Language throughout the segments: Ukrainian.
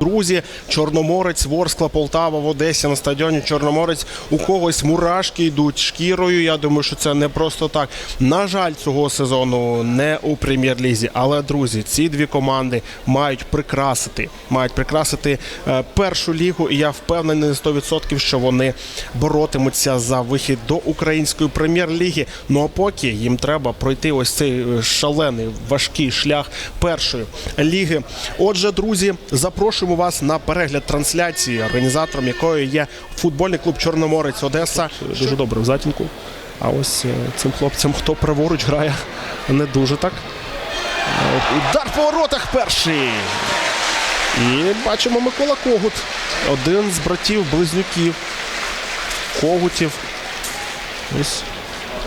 Друзі, Чорноморець, Ворскла, Полтава в Одесі на стадіоні Чорноморець. У когось мурашки йдуть шкірою. Я думаю, що це не просто так. На жаль, цього сезону не у прем'єр-лізі. Але друзі, ці дві команди мають прикрасити, мають прикрасити е, першу лігу. І я впевнений на 100%, що вони боротимуться за вихід до української прем'єр-ліги. Ну а поки їм треба пройти ось цей е, шалений важкий шлях першої ліги. Отже, друзі, запрошуємо вас на перегляд трансляції, організатором якої є футбольний клуб Чорноморець Одеса. Дуже добре в затінку. А ось е, цим хлопцям, хто праворуч грає, не дуже так. Удар по воротах перший. І бачимо Микола Когут. Один з братів близнюків. Когутів. Ось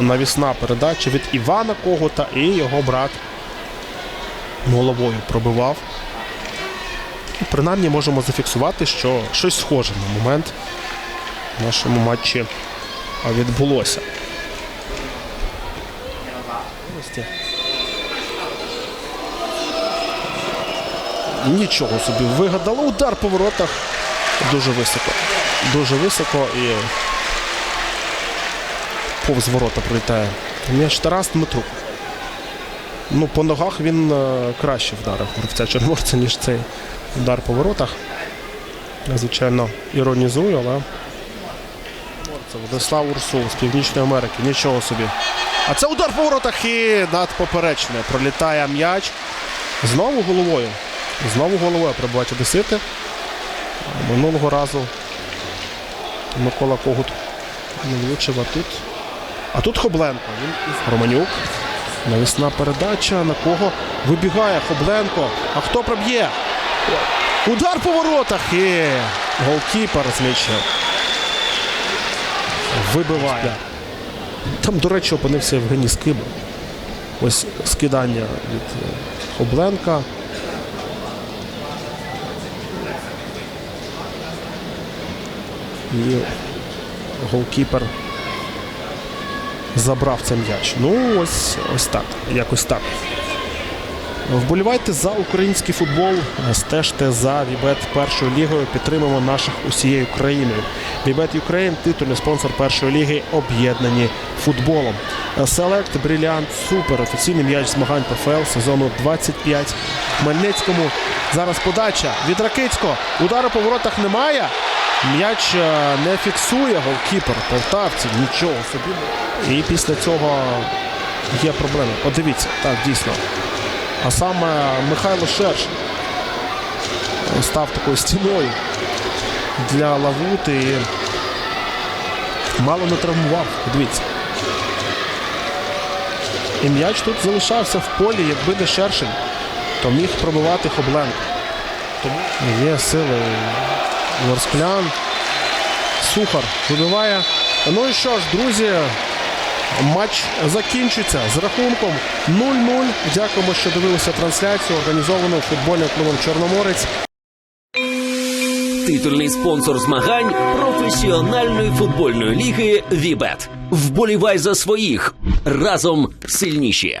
навісна передача від Івана Когута і його брат головою пробивав. Принаймні можемо зафіксувати, що щось схоже на момент в нашому матчі відбулося. Нічого собі вигадали. Удар по воротах дуже високо. Дуже високо і повз ворота пролітає. М'яч Тарас Дмитрук. Ну, по ногах він е, краще вдарив гравця Чорноморця, ніж цей удар по воротах. Я, звичайно, іронізую, але це Владислав Урсул з Північної Америки. Нічого собі. А це удар по воротах і над поперечне. Пролітає м'яч. Знову головою. Знову головою прибувають Одесити. Минулого разу Микола Когут не влучив, а тут. А тут Хобленко. Він Романюк. Навісна передача. На кого вибігає Хобленко. А хто проб'є? Удар по воротах. І голкіпер з. Вибиває. Там, до речі, опинився Євгеній Скиба. Ось скидання від е, Хобленка. І голкіпер забрав цей м'яч. Ну, ось, ось так. Якось так. Вболівайте за український футбол, стежте за Вібет першою лігою. Підтримуємо наших усією країною. Вібет Юкрейн титульний спонсор першої ліги, об'єднані футболом. Селект Бріліант Супер. Офіційний м'яч змагань ПФЛ сезону 25. Хмельницькому. Зараз подача від Ракицького. Удару по воротах немає. М'яч е, не фіксує голкіпер полтавців. Нічого собі. І після цього є проблеми. Подивіться, так дійсно. А саме Михайло Шерш став такою стіною для Лавути і мало не травмував. Подивіться. І м'яч тут залишався в полі, якби не Шершень, то міг пробивати Хобленко. Тому є сили Ворсклян. Сухар вибиває. Ну і що ж, друзі, матч закінчується з рахунком 0-0. Дякуємо, що дивилися трансляцію, організовану футбольним клубом Чорноморець. Титульний спонсор змагань професіональної футбольної ліги Вібет. Вболівай за своїх разом сильніші.